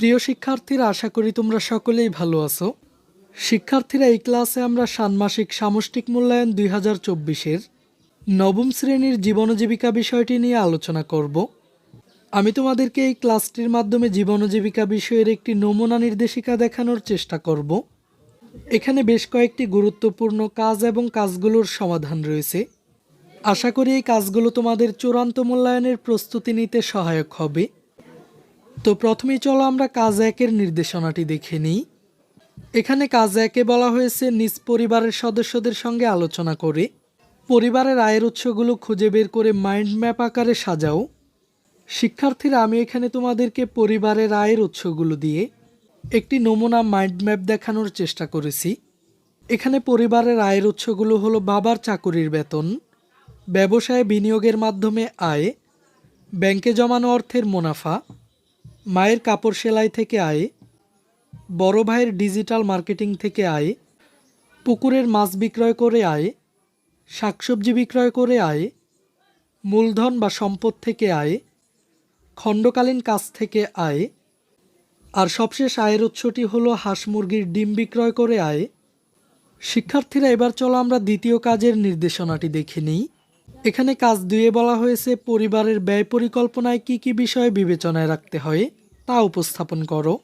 প্রিয় শিক্ষার্থীরা, আশা করি তোমরা সকলেই ভালো আছো। শিক্ষার্থীরা, এই ক্লাসে আমরা ষান্মাসিক সামষ্টিক মূল্যায়ন দুই হাজার চব্বিশের নবম শ্রেণির জীবন জীবিকা বিষয়টি নিয়ে আলোচনা করব। আমি তোমাদেরকে এই ক্লাসটির মাধ্যমে জীবন জীবিকা বিষয়ের একটি নমুনা নির্দেশিকা দেখানোর চেষ্টা করব। এখানে বেশ কয়েকটি গুরুত্বপূর্ণ কাজ এবং কাজগুলোর সমাধান রয়েছে। আশা করি এই কাজগুলো তোমাদের চূড়ান্ত মূল্যায়নের প্রস্তুতি নিতে সহায়ক হবে। তো প্রথমেই চলো আমরা কাজ একের নির্দেশনাটি দেখে নিই। এখানে কাজ একে বলা হয়েছে, নিজ পরিবারের সদস্যদের সঙ্গে আলোচনা করে। পরিবারের আয়ের উৎসগুলো খুঁজে বের করে মাইন্ড ম্যাপ আকারে সাজাও। শিক্ষার্থীরা, আমি এখানে তোমাদেরকে পরিবারের আয়ের উৎসগুলো দিয়ে একটি নমুনা মাইন্ড ম্যাপ দেখানোর চেষ্টা করেছি। এখানে পরিবারের আয়ের উৎসগুলো হলো বাবার চাকুরির বেতন, ব্যবসায় বিনিয়োগের মাধ্যমে আয়, ব্যাংকে জমানো অর্থের মুনাফা মায়ের কাপড় সেলাই থেকে আয়, বড় ভাইয়ের ডিজিটাল মার্কেটিং থেকে আয়, পুকুরের মাছ বিক্রয় করে আয়, শাকসবজি বিক্রয় করে আয়, মূলধন বা সম্পদ থেকে আয়, খণ্ডকালীন কাজ থেকে আয়, আর সবশেষ আয়ের উৎসটি হলো হাঁস মুরগির ডিম বিক্রয় করে আয়। শিক্ষার্থীরা, এবার চলো আমরা দ্বিতীয় কাজের নির্দেশনাটি দেখে নিই। এখানে কাজ দুয়ে বলা হয়েছে, পরিবারের ব্যয় পরিকল্পনায় কি কি বিষয় বিবেচনায় রাখতে হয়। তা উপস্থাপন করো।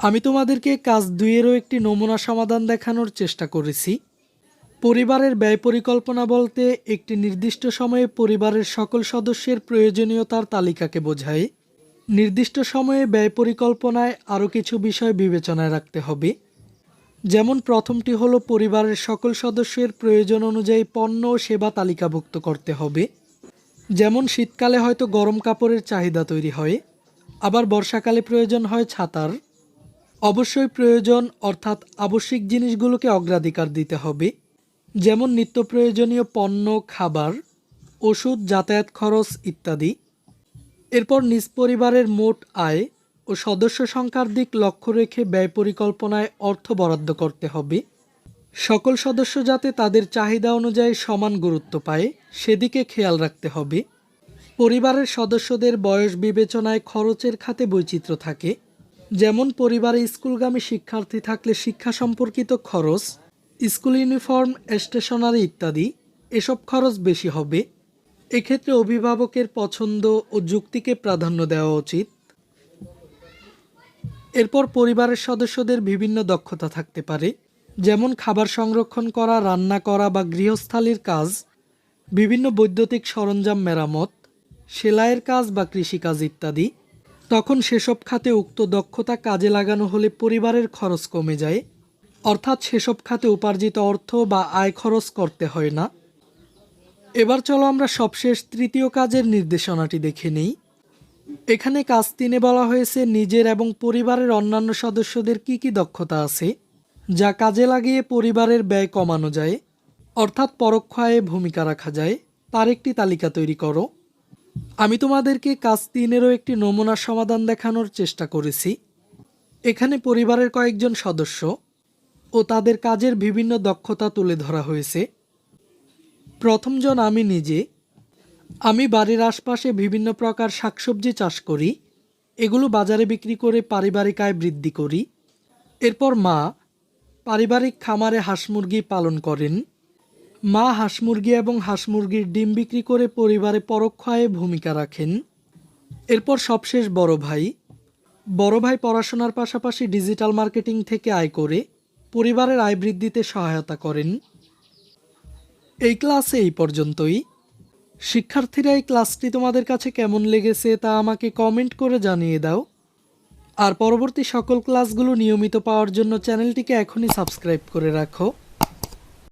আমি তোমাদেরকে কাজ দুইয়েরও একটি নমুনা সমাধান দেখানোর চেষ্টা করেছি। পরিবারের ব্যয় পরিকল্পনা বলতে একটি নির্দিষ্ট সময়ে পরিবারের সকল সদস্যের প্রয়োজনীয়তার তালিকাকে বোঝায়। নির্দিষ্ট সময়ে ব্যয় পরিকল্পনায় আরও কিছু বিষয় বিবেচনায় রাখতে হবে। যেমন প্রথমটি হলো পরিবারের সকল সদস্যের প্রয়োজন অনুযায়ী পণ্য ও সেবা তালিকাভুক্ত করতে হবে। যেমন শীতকালে হয়তো গরম কাপড়ের চাহিদা তৈরি হয়। আবার বর্ষাকালে প্রয়োজন হয় ছাতার। অবশ্যই প্রয়োজন, অর্থাৎ আবশ্যিক জিনিসগুলোকে অগ্রাধিকার দিতে হবে। যেমন নিত্য প্রয়োজনীয় পণ্য, খাবার, ওষুধ, যাতায়াত খরচ ইত্যাদি। এরপর নিজ পরিবারের মোট আয় ও সদস্য সংখ্যার দিক লক্ষ্য রেখে ব্যয় পরিকল্পনায় অর্থ বরাদ্দ করতে হবে। সকল সদস্য যাতে তাদের চাহিদা অনুযায়ী সমান গুরুত্ব পায়, সেদিকে খেয়াল রাখতে হবে। পরিবারের সদস্যদের বয়স বিবেচনায় খরচের খাতে বৈচিত্র্য থাকে। যেমন পরিবারে স্কুলগামী শিক্ষার্থী থাকলে শিক্ষা সম্পর্কিত খরচ, স্কুল ইউনিফর্ম, স্টেশনারি ইত্যাদি, এসব খরচ বেশি হবে। এক্ষেত্রে অভিভাবকের পছন্দ ও যুক্তিকে প্রাধান্য দেওয়া উচিত। এরপর পরিবারের সদস্যদের বিভিন্ন দক্ষতা থাকতে পারে, যেমন খাবার সংরক্ষণ করা, রান্না করা বা গৃহস্থালির কাজ, বিভিন্ন বৈদ্যুতিক সরঞ্জাম মেরামত সেলাইয়ের কাজ বা কৃষিকাজ ইত্যাদি, তখন সেসব খাতে উক্ত দক্ষতা কাজে লাগানো হলে পরিবারের খরচ কমে যায়। অর্থাৎ সেসব খাতে উপার্জিত অর্থ বা আয় খরচ করতে হয় না। এবার চলো আমরা সবশেষ তৃতীয় কাজের নির্দেশনাটি দেখে নিই। এখানে কাজ তিনে বলা হয়েছে, নিজের এবং পরিবারের অন্যান্য সদস্যদের কি কি দক্ষতা আছে, যা কাজে লাগিয়ে পরিবারের ব্যয় কমানো যায়। অর্থাৎ পরোক্ষ আয়ে ভূমিকা রাখা যায়। তার একটি তালিকা তৈরি করো। আমি তোমাদেরকে কাজ তিনেরও একটি নমুনা সমাধান দেখানোর চেষ্টা করেছি। এখানে পরিবারের কয়েকজন সদস্য ও তাদের কাজের বিভিন্ন দক্ষতা তুলে ধরা হয়েছে। প্রথমজন আমি নিজে। আমি বাড়ির আশপাশে বিভিন্ন প্রকার শাকসবজি চাষ করি। এগুলো বাজারে বিক্রি করে পারিবারিক আয় বৃদ্ধি করি। এরপর মা পারিবারিক খামারে হাঁস মুরগি পালন করেন। মা হাঁস মুরগি এবং হাঁস মুরগির ডিম বিক্রি করে পরিবারে পরোক্ষ ভূমিকা রাখেন। এরপর সবশেষ বড় ভাই। বড় ভাই পড়াশোনার পাশাপাশি ডিজিটাল মার্কেটিং থেকে আয় করে পরিবারের আয় বৃদ্ধিতে সহায়তা করেন। এই ক্লাসে এই পর্যন্তই। শিক্ষার্থীরা, এই ক্লাসটি তোমাদের কাছে কেমন লেগেছে তা আমাকে কমেন্ট করে জানিয়ে দাও। আর পরবর্তী সকল ক্লাসগুলো নিয়মিত পাওয়ার জন্য চ্যানেলটিকে এখনই সাবস্ক্রাইব করে রাখো।